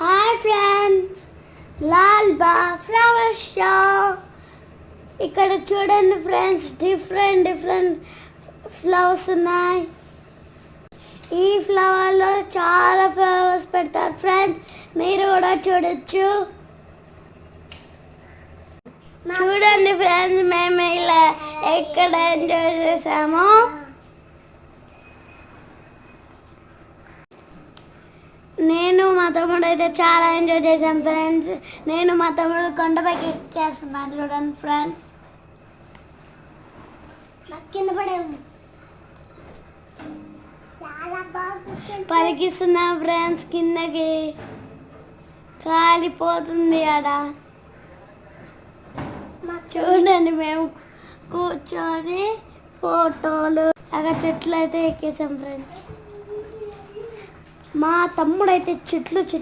Hi friends Lal బా flower show ఇక్కడ చూడండి ఫ్రెండ్స్ డిఫరెంట్ డిఫరెంట్ ఫ్లవర్స్ ఉన్నాయి. ఈ ఫ్లవర్లో చాలా ఫ్లవర్స్ పెడతారు. ఫ్రెండ్స్ మీరు కూడా చూడొచ్చు. చూడండి ఫ్రెండ్స్ మేము ఇలా ఎక్కడ ఎంజాయ్ చేసామో నేను మా తమ్ముడు అయితే చాలా ఎంజాయ్ చేశాం ఫ్రెండ్స్. నేను మా తమ్ముడు కొండపైకి ఎక్కేస్తున్నాను చూడండి ఫ్రెండ్స్. కింద పడేము పరికిస్తున్నా ఫ్రెండ్స్ కిందకి. కాలిపోతుంది ఆడ. చూడండి మేము కూర్చొని ఫోటోలు అక్కడ చెట్లు అయితే ఎక్కేసాం ఫ్రెండ్స్. మా తమ్ముడు అయితే చెట్లు